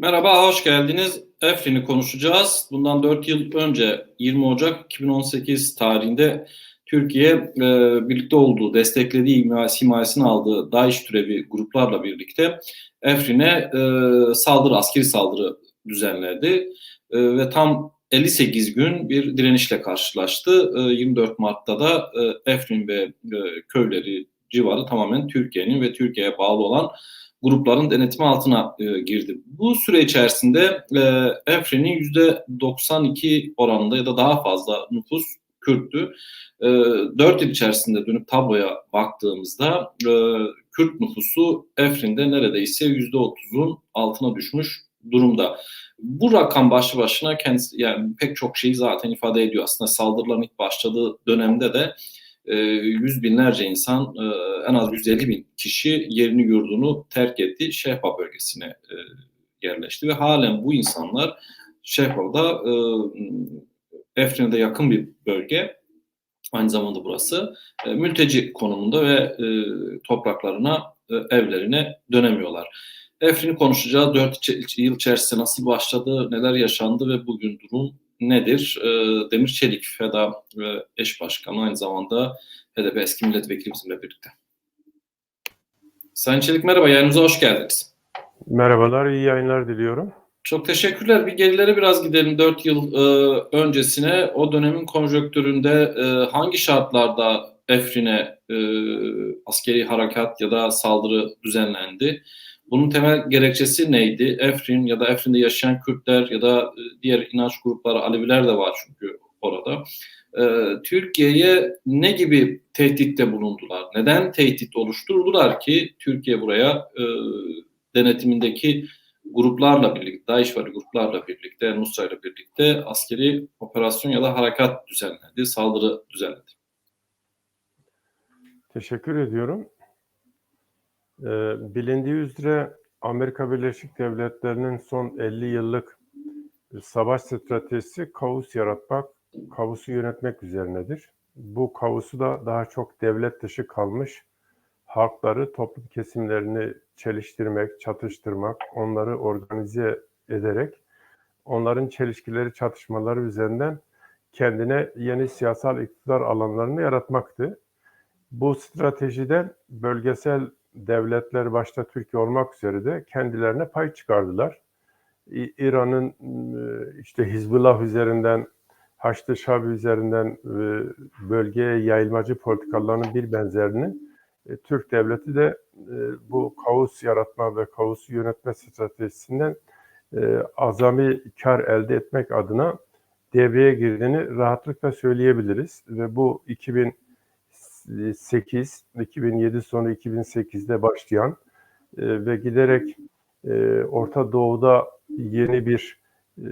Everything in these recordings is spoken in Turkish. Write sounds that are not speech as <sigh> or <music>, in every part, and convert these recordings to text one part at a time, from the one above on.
Merhaba, hoş geldiniz. Efrin'i konuşacağız. Bundan 4 yıl önce 20 Ocak 2018 tarihinde Türkiye e, birlikte olduğu, desteklediği, himayesini aldığı DAEŞ türevi gruplarla birlikte Efrin'e e, saldırı, askeri saldırı düzenledi. E, ve tam 58 gün bir direnişle karşılaştı. E, 24 Mart'ta da e, Efrin ve e, köyleri civarı tamamen Türkiye'nin ve Türkiye'ye bağlı olan grupların denetimi altına e, girdi. Bu süre içerisinde e, Efrin'in %92 oranında ya da daha fazla nüfus Kürttü. E, 4 yıl içerisinde dönüp tabloya baktığımızda e, Kürt nüfusu Efrin'de neredeyse %30'un altına düşmüş durumda. Bu rakam başlı başına kendisi yani pek çok şeyi zaten ifade ediyor. Aslında saldırıların ilk başladığı dönemde de e, yüz binlerce insan, e, en az 150 bin kişi yerini yurdunu terk etti. Şehpa bölgesine e, yerleşti ve halen bu insanlar Şehpa'da Efrin'e yakın bir bölge. Aynı zamanda burası mülteci konumunda ve topraklarına, evlerine dönemiyorlar. Efrin'i konuşacağız. 4 yıl içerisinde nasıl başladı, neler yaşandı ve bugün durum nedir? E, Demir Çelik, FEDA ve eş başkanı aynı zamanda HDP eski milletvekili bizimle birlikte. Sayın Çelik merhaba, yayınımıza hoş geldiniz. Merhabalar, iyi yayınlar diliyorum. Çok teşekkürler. Bir gerilere biraz gidelim 4 yıl e, öncesine. O dönemin konjonktüründe e, hangi şartlarda Efrin'e e, askeri harekat ya da saldırı düzenlendi? Bunun temel gerekçesi neydi? Efrin ya da Efrin'de yaşayan Kürtler ya da e, diğer inanç grupları, Aleviler de var çünkü orada. Ee, Türkiye'ye ne gibi tehditte bulundular? Neden tehdit oluşturdular ki Türkiye buraya e, denetimindeki gruplarla birlikte, DAEŞ var gruplarla birlikte, Nusra ile birlikte askeri operasyon ya da harekat düzenledi, saldırı düzenledi. Teşekkür ediyorum. Ee, bilindiği üzere Amerika Birleşik Devletleri'nin son 50 yıllık savaş stratejisi kaos yaratmak, kaosu yönetmek üzerinedir. Bu kaosu da daha çok devlet dışı kalmış halkları, toplum kesimlerini çeliştirmek, çatıştırmak, onları organize ederek onların çelişkileri, çatışmaları üzerinden kendine yeni siyasal iktidar alanlarını yaratmaktı. Bu stratejiden bölgesel devletler başta Türkiye olmak üzere de kendilerine pay çıkardılar. İran'ın e, işte Hizbullah üzerinden, Haçlı Şabi üzerinden e, bölgeye yayılmacı politikalarının bir benzerini e, Türk devleti de bu kaos yaratma ve kaosu yönetme stratejisinden azami kar elde etmek adına devreye girdiğini rahatlıkla söyleyebiliriz. Ve bu 2000 2008, 2007 sonu 2008'de başlayan e, ve giderek e, Orta Doğu'da yeni bir e,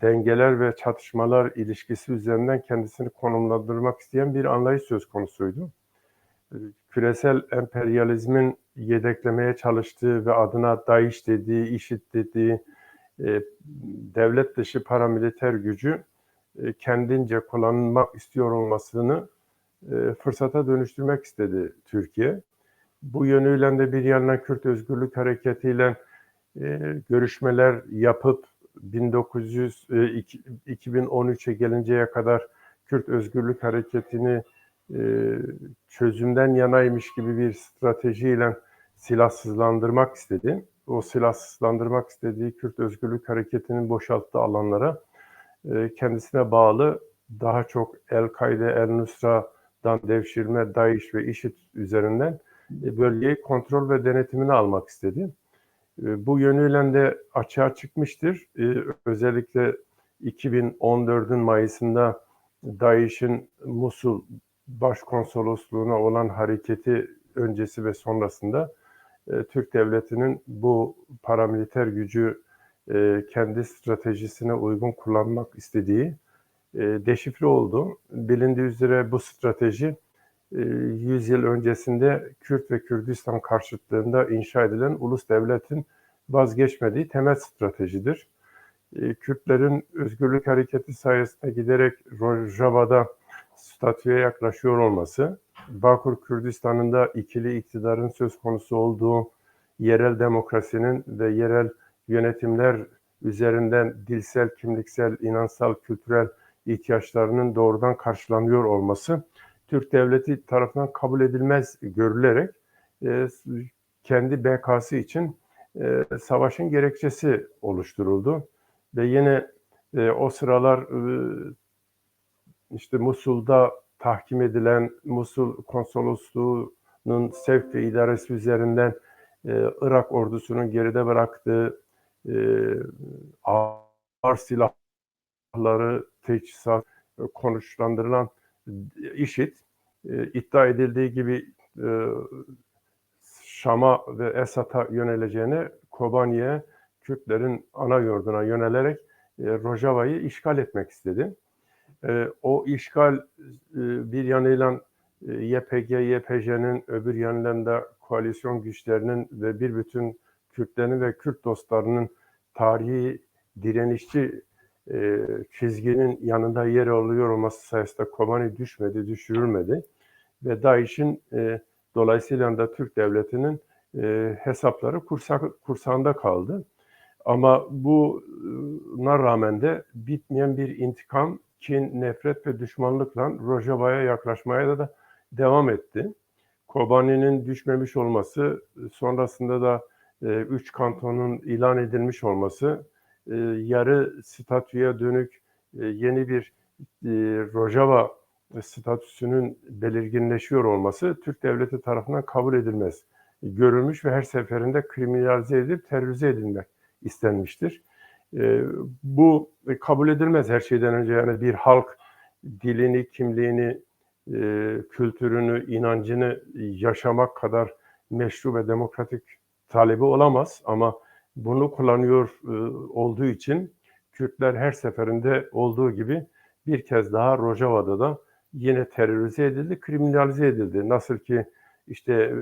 dengeler ve çatışmalar ilişkisi üzerinden kendisini konumlandırmak isteyen bir anlayış söz konusuydu. Küresel emperyalizmin yedeklemeye çalıştığı ve adına DAEŞ dediği, IŞİD dediği e, devlet dışı paramiliter gücü e, kendince kullanılmak istiyor olmasını e, fırsata dönüştürmek istedi Türkiye. Bu yönüyle de bir yandan Kürt Özgürlük Hareketi ile e, görüşmeler yapıp 1900 e, 2013'e gelinceye kadar Kürt Özgürlük Hareketi'ni e, çözümden yanaymış gibi bir stratejiyle silahsızlandırmak istedi. O silahsızlandırmak istediği Kürt Özgürlük Hareketi'nin boşalttığı alanlara e, kendisine bağlı daha çok El-Kaide, El-Nusra dan devşirme, DAEŞ ve IŞİD üzerinden e, bölgeyi kontrol ve denetimini almak istedi. E, bu yönüyle de açığa çıkmıştır. E, özellikle 2014'ün Mayıs'ında DAEŞ'in Musul Başkonsolosluğuna olan hareketi öncesi ve sonrasında Türk Devleti'nin bu paramiliter gücü kendi stratejisine uygun kullanmak istediği deşifre oldu. Bilindiği üzere bu strateji e, 100 yıl öncesinde Kürt ve Kürdistan karşıtlığında inşa edilen ulus devletin vazgeçmediği temel stratejidir. E, Kürtlerin özgürlük hareketi sayesinde giderek Rojava'da statüye yaklaşıyor olması, Bakur Kürdistan'ın da ikili iktidarın söz konusu olduğu yerel demokrasinin ve yerel yönetimler üzerinden dilsel, kimliksel, inansal, kültürel ihtiyaçlarının doğrudan karşılanıyor olması Türk devleti tarafından kabul edilmez görülerek e, kendi BK'sı için e, savaşın gerekçesi oluşturuldu. Ve yine e, o sıralar e, işte Musul'da tahkim edilen Musul konsolosluğunun sevk ve idaresi üzerinden e, Irak ordusunun geride bıraktığı e, ağır silahları teçhizat e, konuşlandırılan IŞİD e, iddia edildiği gibi e, Şam'a ve Esad'a yöneleceğine Kobani'ye Kürtlerin ana yurduna yönelerek e, Rojava'yı işgal etmek istedi. E, o işgal e, bir yanıyla e, YPG, YPJ'nin öbür yanıyla da koalisyon güçlerinin ve bir bütün Kürtlerin ve Kürt dostlarının tarihi direnişçi e, çizginin yanında yer alıyor olması sayesinde Kobani düşmedi, düşürülmedi ve DAEŞ'in e, dolayısıyla da Türk devletinin e, hesapları kursa, kursağında kaldı. Ama buna rağmen de bitmeyen bir intikam, kin, nefret ve düşmanlıkla Rojava'ya yaklaşmaya da, da devam etti. Kobani'nin düşmemiş olması, sonrasında da e, üç kantonun ilan edilmiş olması, e, yarı statüye dönük e, yeni bir e, Rojava statüsünün belirginleşiyor olması Türk devleti tarafından kabul edilmez. Görülmüş ve her seferinde kriminalize edip terörize edilmek istenmiştir. Bu kabul edilmez her şeyden önce yani bir halk dilini, kimliğini, kültürünü, inancını yaşamak kadar meşru ve demokratik talebi olamaz ama bunu kullanıyor e, olduğu için Kürtler her seferinde olduğu gibi bir kez daha Rojava'da da yine terörize edildi, kriminalize edildi. Nasıl ki işte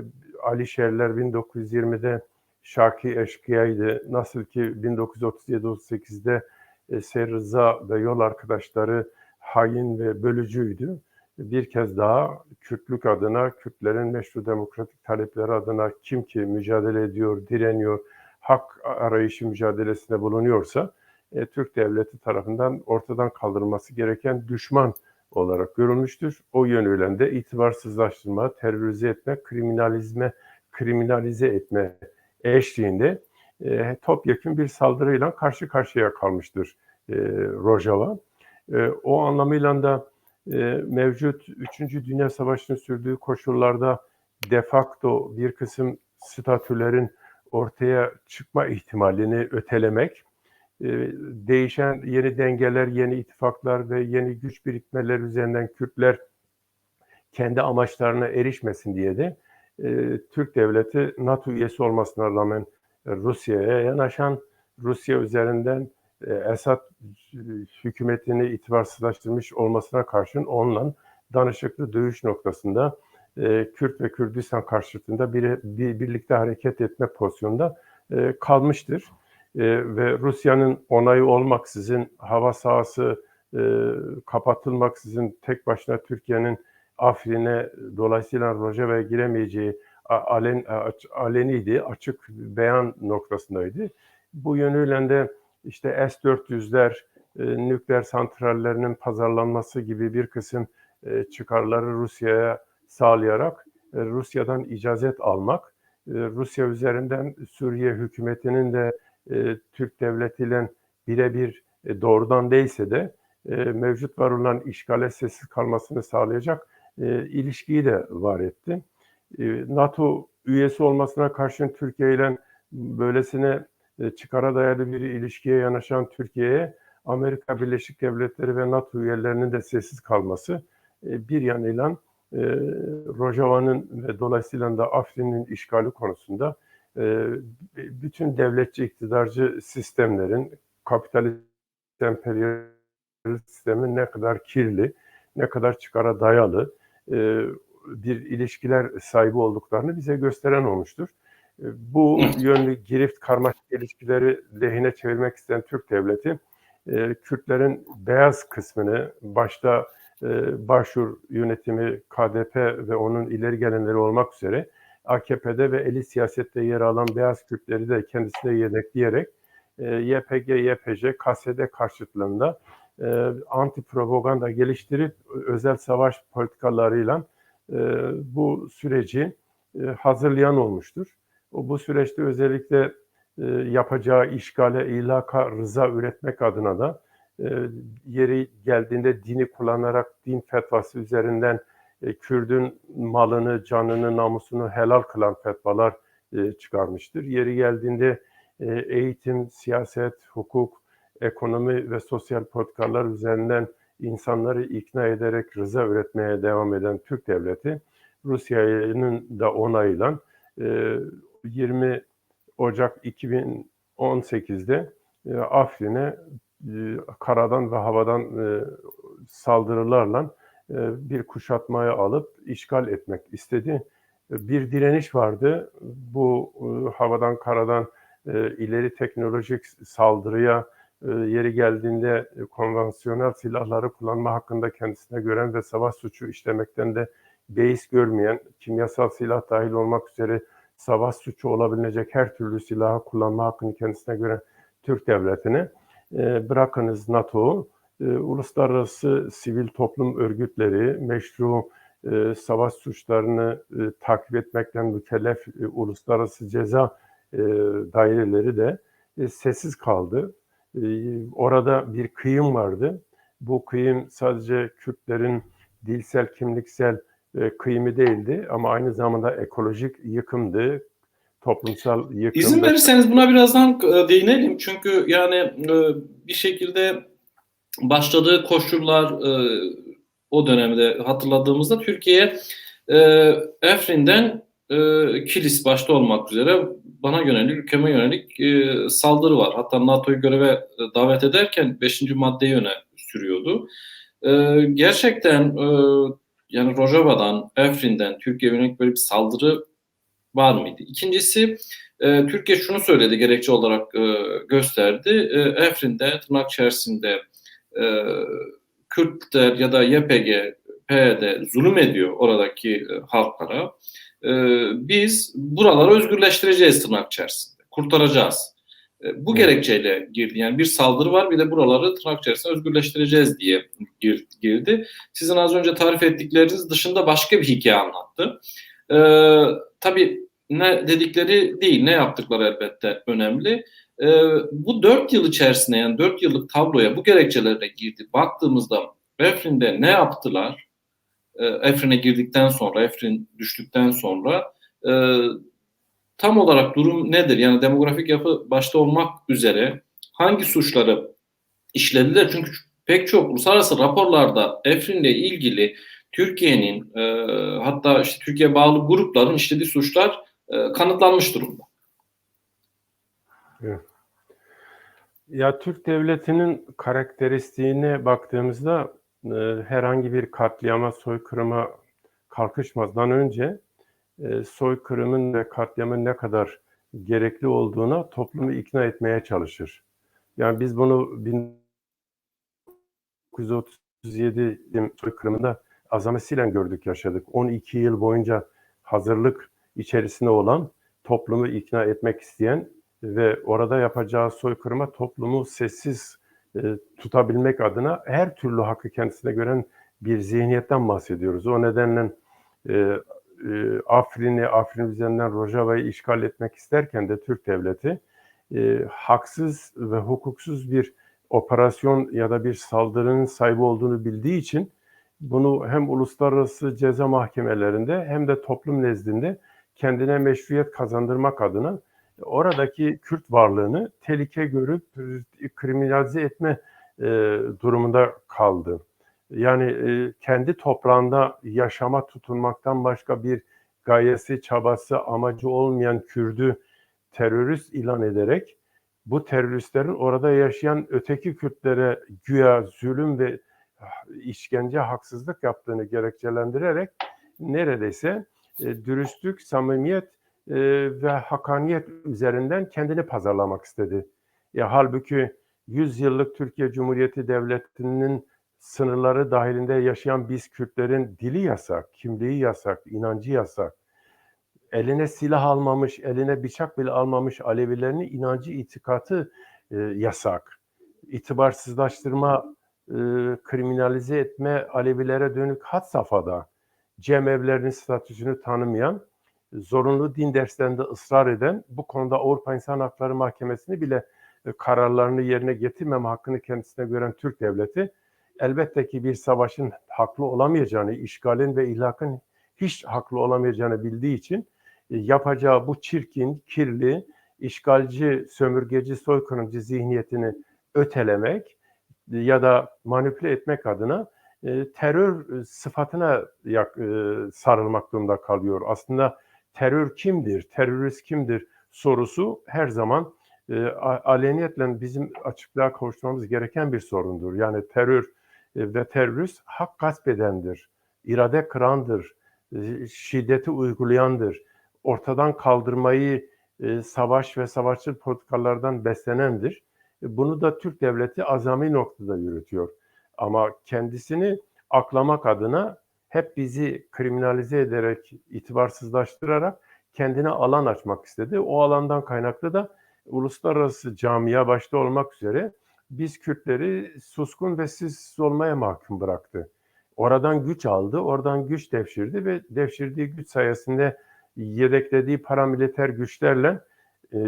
Ali Şerler 1920'de Şaki Eşkıya'ydı. Nasıl ki 1937-38'de e, Seyir Rıza ve yol arkadaşları hain ve bölücüydü. Bir kez daha Kürtlük adına, Kürtlerin meşru demokratik talepleri adına kim ki mücadele ediyor, direniyor, hak arayışı mücadelesinde bulunuyorsa e, Türk devleti tarafından ortadan kaldırılması gereken düşman olarak görülmüştür. O yönüyle de itibarsızlaştırma, terörize etme, kriminalizme, kriminalize etme eşliğinde e, topyekun bir saldırıyla karşı karşıya kalmıştır e, Rojava. E, o anlamıyla da e, mevcut 3. Dünya Savaşı'nın sürdüğü koşullarda de facto bir kısım statülerin ortaya çıkma ihtimalini ötelemek, e, değişen yeni dengeler, yeni ittifaklar ve yeni güç birikmeler üzerinden Kürtler kendi amaçlarına erişmesin diye de e, Türk devleti NATO üyesi olmasına rağmen Rusya'ya yanaşan, Rusya üzerinden e, Esad hükümetini itibarsızlaştırmış olmasına karşın onunla danışıklı dövüş noktasında e, Kürt ve Kürdistan karşıtında bir, bir birlikte hareket etme pozisyonunda e, kalmıştır. E, ve Rusya'nın onayı olmaksızın hava sahası e, kapatılmaksızın tek başına Türkiye'nin Afrin'e dolayısıyla Rojava'ya giremeyeceği alen, aleniydi, açık beyan noktasındaydı. Bu yönüyle de işte S-400'ler, e, nükleer santrallerinin pazarlanması gibi bir kısım e, çıkarları Rusya'ya sağlayarak e, Rusya'dan icazet almak, e, Rusya üzerinden Suriye hükümetinin de e, Türk devletiyle birebir doğrudan değilse de mevcut var olan işgale sessiz kalmasını sağlayacak ilişkiyi de var etti. NATO üyesi olmasına karşın Türkiye ile böylesine çıkara dayalı bir ilişkiye yanaşan Türkiye'ye Amerika Birleşik Devletleri ve NATO üyelerinin de sessiz kalması bir yanıyla e, Rojava'nın ve dolayısıyla da Afrin'in işgali konusunda e, bütün devletçi iktidarcı sistemlerin kapitalist emperyalist sistemin ne kadar kirli, ne kadar çıkara dayalı e, bir ilişkiler sahibi olduklarını bize gösteren olmuştur. E, bu yönlü girift karmaşık ilişkileri lehine çevirmek isteyen Türk devleti, e, Kürtlerin beyaz kısmını başta Başur yönetimi KDP ve onun ileri gelenleri olmak üzere AKP'de ve eli siyasette yer alan beyaz Kürtleri de kendisine yedekleyerek e, YPG, YPJ, KSD karşıtlığında e, anti propaganda geliştirip özel savaş politikalarıyla e, bu süreci e, hazırlayan olmuştur. Bu süreçte özellikle e, yapacağı işgale, ilaka, rıza üretmek adına da e, yeri geldiğinde dini kullanarak din fetvası üzerinden e, Kürdün malını, canını, namusunu helal kılan fetvalar e, çıkarmıştır. Yeri geldiğinde e, eğitim, siyaset, hukuk, ekonomi ve sosyal politikalar üzerinden insanları ikna ederek rıza üretmeye devam eden Türk Devleti, Rusya'nın da onayıyla e, 20 Ocak 2018'de e, Afrin'e e, karadan ve havadan e, saldırılarla e, bir kuşatmaya alıp işgal etmek istedi. Bir direniş vardı. Bu e, havadan karadan e, ileri teknolojik saldırıya e, yeri geldiğinde e, konvansiyonel silahları kullanma hakkında kendisine gören ve savaş suçu işlemekten de beis görmeyen, kimyasal silah dahil olmak üzere savaş suçu olabilecek her türlü silahı kullanma hakkını kendisine gören Türk devletine e, bırakınız NATO'yu, e, uluslararası sivil toplum örgütleri, meşru e, savaş suçlarını takip etmekten mükellef e, uluslararası ceza e, daireleri de sessiz kaldı. Orada bir kıyım vardı. Bu kıyım sadece Kürtlerin dilsel, kimliksel e, kıyımı değildi ama aynı zamanda ekolojik yıkımdı, toplumsal yıkım. İzin verirseniz buna birazdan e, değinelim. Çünkü yani e, bir şekilde başladığı koşullar e, o dönemde hatırladığımızda Türkiye Efrin'den Kilis başta olmak üzere bana yönelik, ülkeme yönelik saldırı var. Hatta NATO'yu göreve davet ederken 5. maddeyi öne sürüyordu. Gerçekten yani Rojava'dan, Efrin'den Türkiye yönelik böyle bir saldırı var mıydı? İkincisi e, Türkiye şunu söyledi gerekçe olarak e, gösterdi. E, Efrin'de tırnak içerisinde e, Kürtler ya da YPG, PYD zulüm ediyor oradaki e, halklara. E, biz buraları özgürleştireceğiz tırnak içerisinde. Kurtaracağız. E, bu Hı. gerekçeyle girdi. Yani bir saldırı var bir de buraları tırnak içerisinde özgürleştireceğiz diye gir- girdi. Sizin az önce tarif ettikleriniz dışında başka bir hikaye anlattı. E, tabii ne dedikleri değil, ne yaptıkları elbette önemli. E, bu dört yıl içerisinde yani dört yıllık tabloya bu gerekçelerle girdi. Baktığımızda Efrin'de ne yaptılar? E, Efrin'e girdikten sonra, Efrin düştükten sonra e, tam olarak durum nedir? Yani demografik yapı başta olmak üzere hangi suçları işlediler? Çünkü pek çok uluslararası raporlarda Efrin'le ilgili Türkiye'nin e, hatta işte Türkiye bağlı grupların işlediği suçlar e, kanıtlanmış durumda. Ya Türk devletinin karakteristiğine baktığımızda e, herhangi bir katliama, soykırıma kalkışmadan önce e, soykırımın ve katliamın ne kadar gerekli olduğuna toplumu ikna etmeye çalışır. Yani biz bunu 1937 soykırımında azametiyle gördük, yaşadık. 12 yıl boyunca hazırlık içerisinde olan, toplumu ikna etmek isteyen ve orada yapacağı soykırıma toplumu sessiz e, tutabilmek adına her türlü hakkı kendisine gören bir zihniyetten bahsediyoruz. O nedenle e, e, Afrin'i, Afrin üzerinden Rojava'yı işgal etmek isterken de Türk devleti e, haksız ve hukuksuz bir operasyon ya da bir saldırının sahibi olduğunu bildiği için bunu hem uluslararası ceza mahkemelerinde hem de toplum nezdinde kendine meşruiyet kazandırmak adına oradaki Kürt varlığını tehlike görüp e, kriminalize etme e, durumunda kaldı. Yani e, kendi toprağında yaşama tutunmaktan başka bir gayesi, çabası, amacı olmayan Kürdü terörist ilan ederek bu teröristlerin orada yaşayan öteki Kürtlere güya zulüm ve işkence, haksızlık yaptığını gerekçelendirerek neredeyse e, dürüstlük, samimiyet e, ve hakaniyet üzerinden kendini pazarlamak istedi. Ya halbuki 100 yıllık Türkiye Cumhuriyeti Devleti'nin sınırları dahilinde yaşayan biz Kürtlerin dili yasak, kimliği yasak, inancı yasak. Eline silah almamış, eline bıçak bile almamış Alevilerin inancı, itikatı e, yasak. İtibarsızlaştırma, e, kriminalize etme Alevilere dönük had safhada cemevlerinin statüsünü tanımayan, zorunlu din derslerinde ısrar eden, bu konuda Avrupa İnsan Hakları Mahkemesi'ni bile e, kararlarını yerine getirmeme hakkını kendisine gören Türk devleti elbette ki bir savaşın haklı olamayacağını, işgalin ve ihlakın hiç haklı olamayacağını bildiği için e, yapacağı bu çirkin, kirli, işgalci, sömürgeci, soykırımcı zihniyetini ötelemek ya da manipüle etmek adına terör sıfatına yak, sarılmak durumunda kalıyor. Aslında terör kimdir, terörist kimdir sorusu her zaman e, aleniyetle bizim açıklığa kavuşturmamız gereken bir sorundur. Yani terör ve terörist hak gasp edendir, irade kırandır, şiddeti uygulayandır, ortadan kaldırmayı e, savaş ve savaşçı politikalardan beslenendir. Bunu da Türk devleti azami noktada yürütüyor. Ama kendisini aklamak adına hep bizi kriminalize ederek, itibarsızlaştırarak kendine alan açmak istedi. O alandan kaynaklı da uluslararası camia başta olmak üzere biz Kürtleri suskun ve sessiz olmaya mahkum bıraktı. Oradan güç aldı, oradan güç devşirdi ve devşirdiği güç sayesinde yedeklediği paramiliter güçlerle e,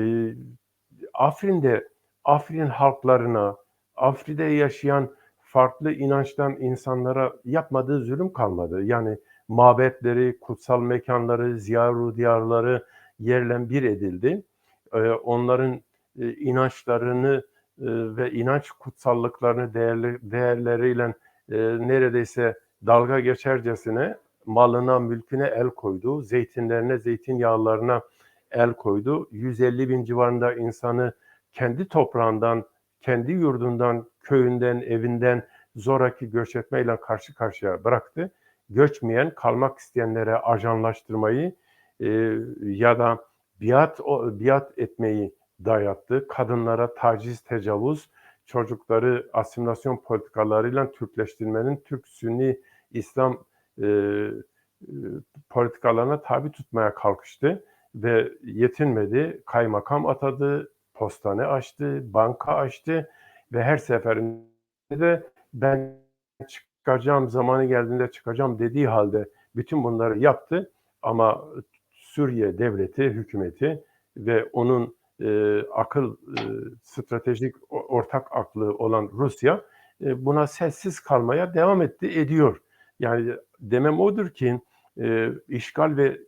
Afrin'de Afrin halklarına, Afri'de yaşayan farklı inançtan insanlara yapmadığı zulüm kalmadı. Yani mabetleri, kutsal mekanları, ziyaru diyarları yerle bir edildi. Ee, onların e, inançlarını e, ve inanç kutsallıklarını değerli, değerleriyle e, neredeyse dalga geçercesine malına, mülküne el koydu. Zeytinlerine, zeytinyağlarına el koydu. 150 bin civarında insanı kendi toprağından, kendi yurdundan, köyünden, evinden zoraki göç etmeyle karşı karşıya bıraktı. Göçmeyen, kalmak isteyenlere ajanlaştırmayı e, ya da biat, o, biat etmeyi dayattı. Kadınlara taciz, tecavüz, çocukları asimilasyon politikalarıyla Türkleştirmenin Türk Sünni İslam e, e, politikalarına tabi tutmaya kalkıştı ve yetinmedi. Kaymakam atadı, postane açtı, banka açtı ve her seferinde de ben çıkacağım, zamanı geldiğinde çıkacağım dediği halde bütün bunları yaptı ama Suriye devleti, hükümeti ve onun e, akıl, e, stratejik ortak aklı olan Rusya e, buna sessiz kalmaya devam etti, ediyor. Yani demem odur ki e, işgal ve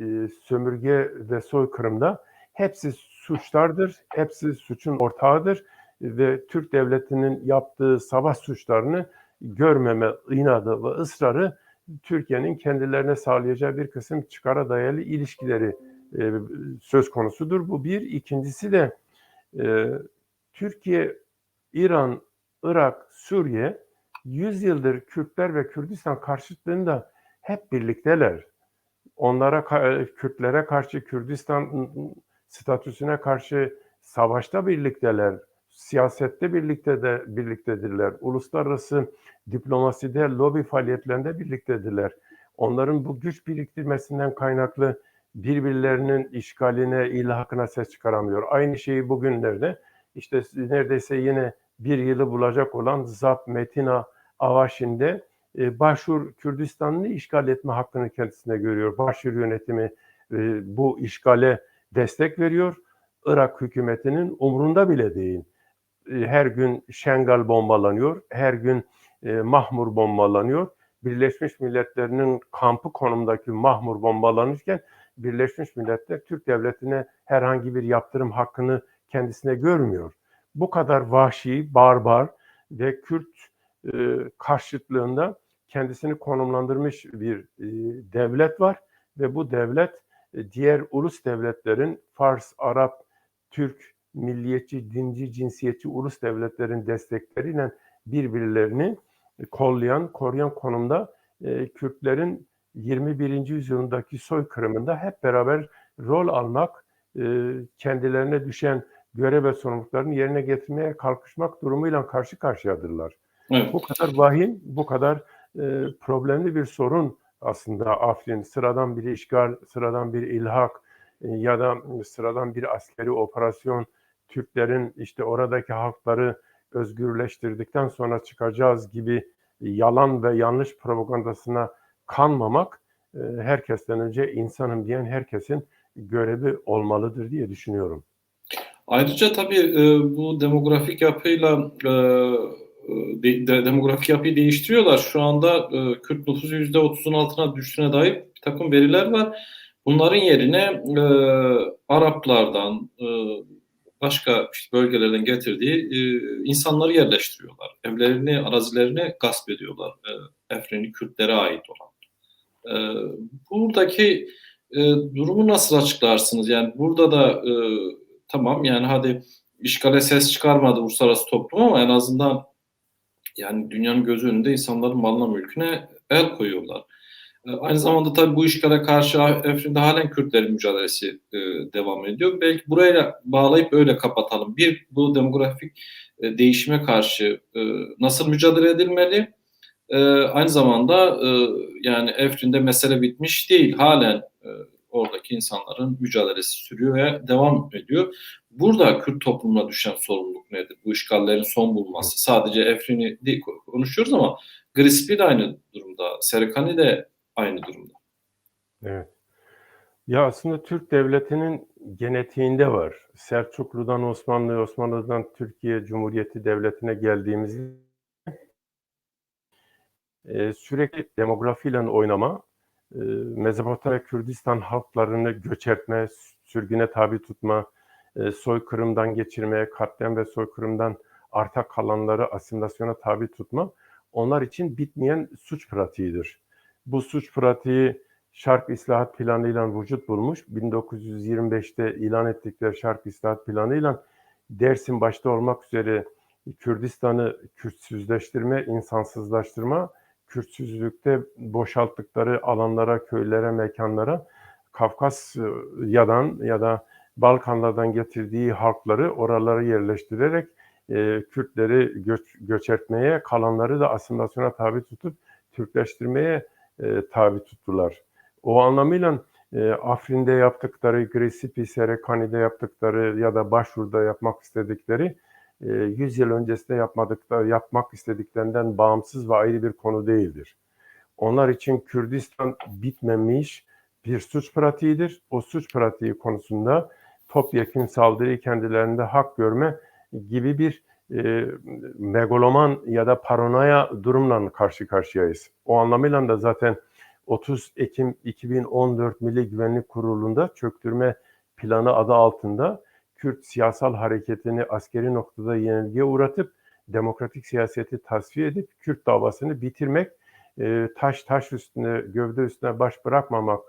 e, sömürge ve soykırımda hepsi suçlardır, hepsi suçun ortağıdır ve Türk devletinin yaptığı savaş suçlarını görmeme inadı ve ısrarı Türkiye'nin kendilerine sağlayacağı bir kısım çıkara dayalı ilişkileri e, söz konusudur. Bu bir. İkincisi de e, Türkiye, İran, Irak, Suriye 100 yıldır Kürtler ve Kürdistan karşıtlığında hep birlikteler. Onlara Kürtlere karşı Kürdistan statüsüne karşı savaşta birlikteler. Siyasette birlikte de birliktedirler. Uluslararası diplomaside, lobi faaliyetlerinde birliktedirler. Onların bu güç biriktirmesinden kaynaklı birbirlerinin işgaline, ilhakına ses çıkaramıyor. Aynı şeyi bugünlerde işte neredeyse yine bir yılı bulacak olan Zap, Metina, Avaşin'de e, Başur Kürdistan'ı işgal etme hakkını kendisine görüyor. Başur yönetimi e, bu işgale destek veriyor. Irak hükümetinin umrunda bile değil. E, her gün Şengal bombalanıyor, her gün e, Mahmur bombalanıyor. Birleşmiş Milletler'in kampı konumdaki Mahmur bombalanırken Birleşmiş Milletler Türk Devleti'ne herhangi bir yaptırım hakkını kendisine görmüyor. Bu kadar vahşi, barbar ve Kürt e, karşıtlığında kendisini konumlandırmış bir e, devlet var ve bu devlet diğer ulus devletlerin Fars, Arap, Türk, milliyetçi, dinci, cinsiyetçi ulus devletlerin destekleriyle birbirlerini kollayan, koruyan konumda e, Kürtlerin 21. yüzyılındaki soykırımında hep beraber rol almak, e, kendilerine düşen görev ve sorumluluklarını yerine getirmeye kalkışmak durumuyla karşı karşıyadırlar. Evet. Bu kadar vahim, bu kadar e, problemli bir sorun aslında Afrin. Sıradan bir işgal, sıradan bir ilhak e, ya da sıradan bir askeri operasyon Türklerin işte oradaki halkları özgürleştirdikten sonra çıkacağız gibi yalan ve yanlış propagandasına kanmamak e, herkesten önce insanım diyen herkesin görevi olmalıdır diye düşünüyorum. Ayrıca tabii e, bu demografik yapıyla e, de, de, demografik yapıyı değiştiriyorlar. Şu anda e, Kürt nüfusu %30'un altına düştüğüne dair bir takım veriler var. Bunların yerine Araplardan, başka işte bölgelerden getirdiği e, insanları yerleştiriyorlar. Evlerini, arazilerini gasp ediyorlar. E, Efreni Kürtlere ait olan. E, buradaki e, durumu nasıl açıklarsınız? Yani burada da e, tamam yani hadi işgale ses çıkarmadı uluslararası toplum ama en azından yani dünyanın gözü önünde insanların malına mülküne el koyuyorlar. E, aynı zamanda tabii bu işgale karşı Efrin'de halen Kürtlerin mücadelesi e, devam ediyor. Belki buraya bağlayıp öyle kapatalım. Bir, bu demografik e, değişime karşı e, nasıl mücadele edilmeli? E, aynı zamanda e, yani Efrin'de mesele bitmiş değil. Halen e, oradaki insanların mücadelesi sürüyor ve devam ediyor. Burada Kürt toplumuna düşen sorumluluk nedir? Bu işgallerin son bulması. Sadece Efrin'i konuşuyoruz ama Grispi de aynı durumda. Serikani de aynı durumda. Evet. Ya aslında Türk devletinin genetiğinde var. Selçuklu'dan Osmanlı, Osmanlı'dan Türkiye Cumhuriyeti Devleti'ne geldiğimizde e, sürekli demografiyle oynama, e, Mezopotamya Kürdistan halklarını göçertme, sürgüne tabi tutma, e, soykırımdan geçirmeye, katliam ve soykırımdan arta kalanları asimilasyona tabi tutma onlar için bitmeyen suç pratiğidir. Bu suç pratiği Şark İslahat Planı ile vücut bulmuş. 1925'te ilan ettikleri Şark İslahat Planı ile Dersim başta olmak üzere Kürdistan'ı Kürtsüzleştirme, insansızlaştırma, Kürtsüzlükte boşalttıkları alanlara, köylere, mekanlara Kafkasya'dan ya da Balkanlardan getirdiği halkları oralara yerleştirerek e, Kürtleri göç, göçertmeye, kalanları da asimilasyona tabi tutup Türkleştirmeye e, tabi tuttular. O anlamıyla e, Afrin'de yaptıkları, Grisipi, Serekani'de yaptıkları ya da başvuruda yapmak istedikleri e, 100 yıl öncesinde yapmadıkları, yapmak istediklerinden bağımsız ve ayrı bir konu değildir. Onlar için Kürdistan bitmemiş bir suç pratiğidir. O suç pratiği konusunda topyekun saldırıyı kendilerinde hak görme gibi bir e, megaloman ya da paranoya durumla karşı karşıyayız. O anlamıyla da zaten 30 Ekim 2014 Milli Güvenlik Kurulu'nda çöktürme planı adı altında Kürt siyasal hareketini askeri noktada yenilgiye uğratıp demokratik siyaseti tasfiye edip Kürt davasını bitirmek, e, taş taş üstüne, gövde üstüne baş bırakmamak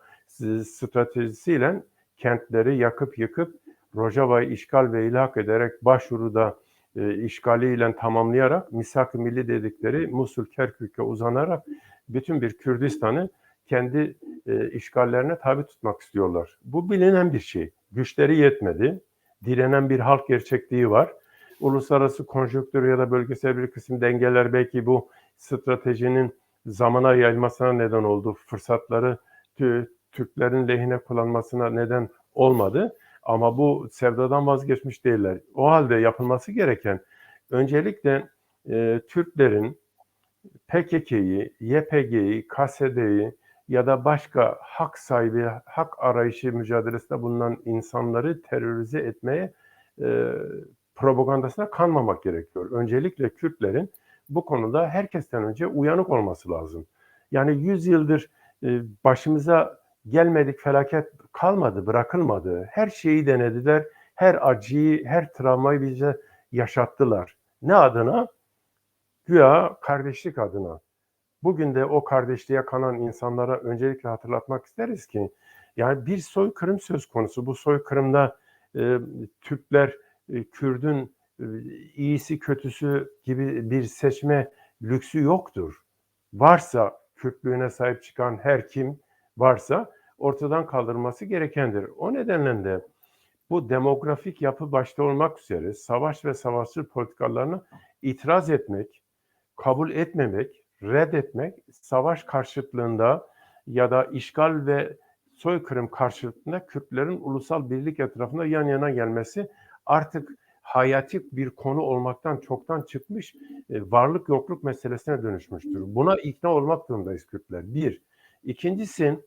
stratejisiyle kentleri yakıp yıkıp Rojava'yı işgal ve ilhak ederek başvuruda e, işgaliyle tamamlayarak misak milli dedikleri Musul Kerkük'e uzanarak bütün bir Kürdistan'ı kendi e, işgallerine tabi tutmak istiyorlar. Bu bilinen bir şey. Güçleri yetmedi. Direnen bir halk gerçekliği var. Uluslararası konjonktür ya da bölgesel bir kısım dengeler belki bu stratejinin zamana yayılmasına neden oldu. Fırsatları Türklerin lehine kullanmasına neden olmadı. Ama bu sevdadan vazgeçmiş değiller. O halde yapılması gereken öncelikle e, Türklerin PKK'yı, YPG'yi, KSD'yi ya da başka hak sahibi, hak arayışı mücadelesinde bulunan insanları terörize etmeye e, propagandasına kanmamak gerekiyor. Öncelikle Kürtlerin bu konuda herkesten önce uyanık olması lazım. Yani 100 yıldır e, başımıza gelmedik felaket kalmadı, bırakılmadı. Her şeyi denediler. Her acıyı, her travmayı bize yaşattılar. Ne adına? Güya kardeşlik adına. Bugün de o kardeşliğe kanan insanlara öncelikle hatırlatmak isteriz ki yani bir soykırım söz konusu. Bu soykırımda e, Türkler e, Kürdün e, iyisi kötüsü gibi bir seçme lüksü yoktur. Varsa Kürtlüğüne sahip çıkan her kim varsa ortadan kaldırılması gerekendir. O nedenle de bu demografik yapı başta olmak üzere savaş ve savaşçı politikalarına itiraz etmek, kabul etmemek, reddetmek, savaş karşıtlığında ya da işgal ve soykırım karşıtlığında Kürtlerin ulusal birlik etrafında yan yana gelmesi artık hayati bir konu olmaktan çoktan çıkmış e, varlık yokluk meselesine dönüşmüştür. Buna ikna olmak zorundayız Kürtler. Bir. İkincisi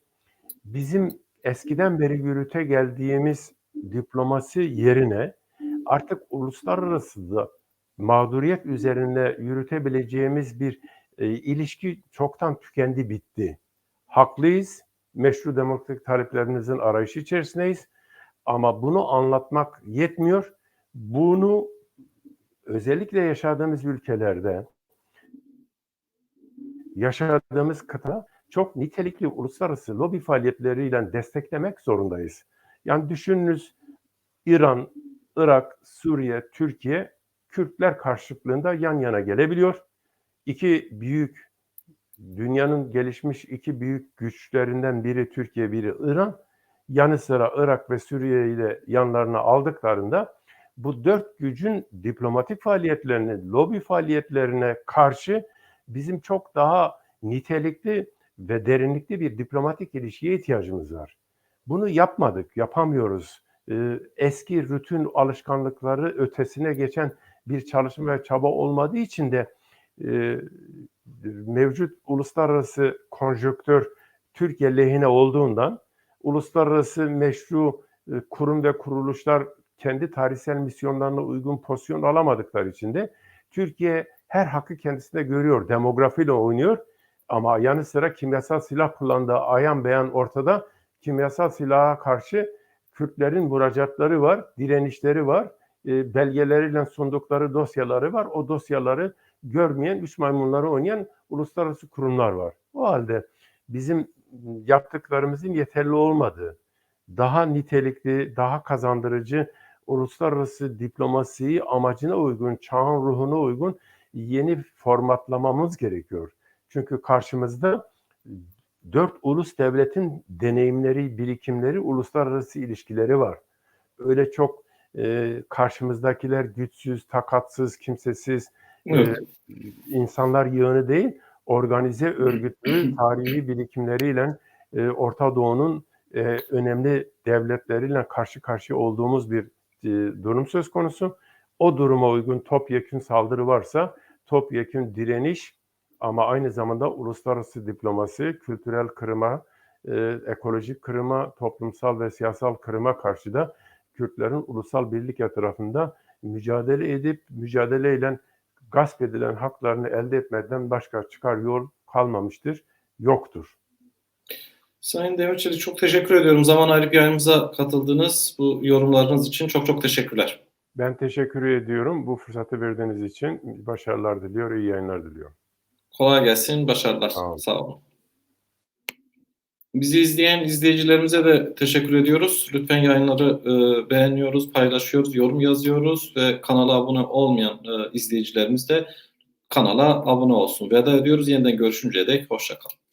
bizim eskiden beri yürüte geldiğimiz diplomasi yerine artık uluslararası da mağduriyet üzerinde yürütebileceğimiz bir e, ilişki çoktan tükendi bitti. Haklıyız. Meşru demokratik taleplerimizin arayışı içerisindeyiz. Ama bunu anlatmak yetmiyor. Bunu özellikle yaşadığımız ülkelerde yaşadığımız kıta çok nitelikli uluslararası lobi faaliyetleriyle desteklemek zorundayız. Yani düşününüz İran, Irak, Suriye, Türkiye Kürtler karşılıklığında yan yana gelebiliyor. İki büyük dünyanın gelişmiş iki büyük güçlerinden biri Türkiye, biri İran. Yanı sıra Irak ve Suriye ile yanlarına aldıklarında bu dört gücün diplomatik faaliyetlerine, lobi faaliyetlerine karşı bizim çok daha nitelikli ve derinlikli bir diplomatik ilişkiye ihtiyacımız var. Bunu yapmadık, yapamıyoruz. Ee, eski rutin alışkanlıkları ötesine geçen bir çalışma ve çaba olmadığı için de e, mevcut uluslararası konjonktür Türkiye lehine olduğundan uluslararası meşru e, kurum ve kuruluşlar kendi tarihsel misyonlarına uygun pozisyon alamadıkları için de Türkiye her hakkı kendisinde görüyor, demografiyle oynuyor ama yanı sıra kimyasal silah kullandığı ayan beyan ortada. Kimyasal silaha karşı Kürtlerin müracaatları var, direnişleri var, e, belgeleriyle sundukları dosyaları var. O dosyaları görmeyen, üç maymunları oynayan uluslararası kurumlar var. O halde bizim yaptıklarımızın yeterli olmadığı, daha nitelikli, daha kazandırıcı uluslararası diplomasiyi amacına uygun, çağın ruhuna uygun yeni formatlamamız gerekiyor. Çünkü karşımızda dört ulus devletin deneyimleri, birikimleri, uluslararası ilişkileri var. Öyle çok e, karşımızdakiler güçsüz, takatsız, kimsesiz Evet. e, insanlar yığını değil, organize, örgütlü, <clears throat> tarihi birikimleriyle e, Orta Doğu'nun e, önemli devletleriyle karşı karşıya olduğumuz bir e, durum söz konusu. O duruma uygun topyekün saldırı varsa topyekün direniş ama aynı zamanda uluslararası diplomasi, kültürel kırıma, e, ekolojik kırıma, toplumsal ve siyasal kırıma karşı da Kürtlerin ulusal birlik etrafında mücadele edip mücadeleyle gasp edilen haklarını elde etmeden başka çıkar yol kalmamıştır, yoktur. Sayın Demirçelik çok teşekkür ediyorum. Zaman ayırıp yayınımıza katıldınız. Bu yorumlarınız için çok çok teşekkürler. Ben teşekkür ediyorum. Bu fırsatı verdiğiniz için başarılar diliyor, iyi yayınlar diliyorum. Kolay gelsin, başarılar. Sağ olun. Sağ olun. Bizi izleyen izleyicilerimize de teşekkür ediyoruz. Lütfen yayınları e, beğeniyoruz, paylaşıyoruz, yorum yazıyoruz ve kanala abone olmayan e, izleyicilerimiz de kanala abone olsun. Veda ediyoruz. Yeniden görüşünceye dek hoşçakalın.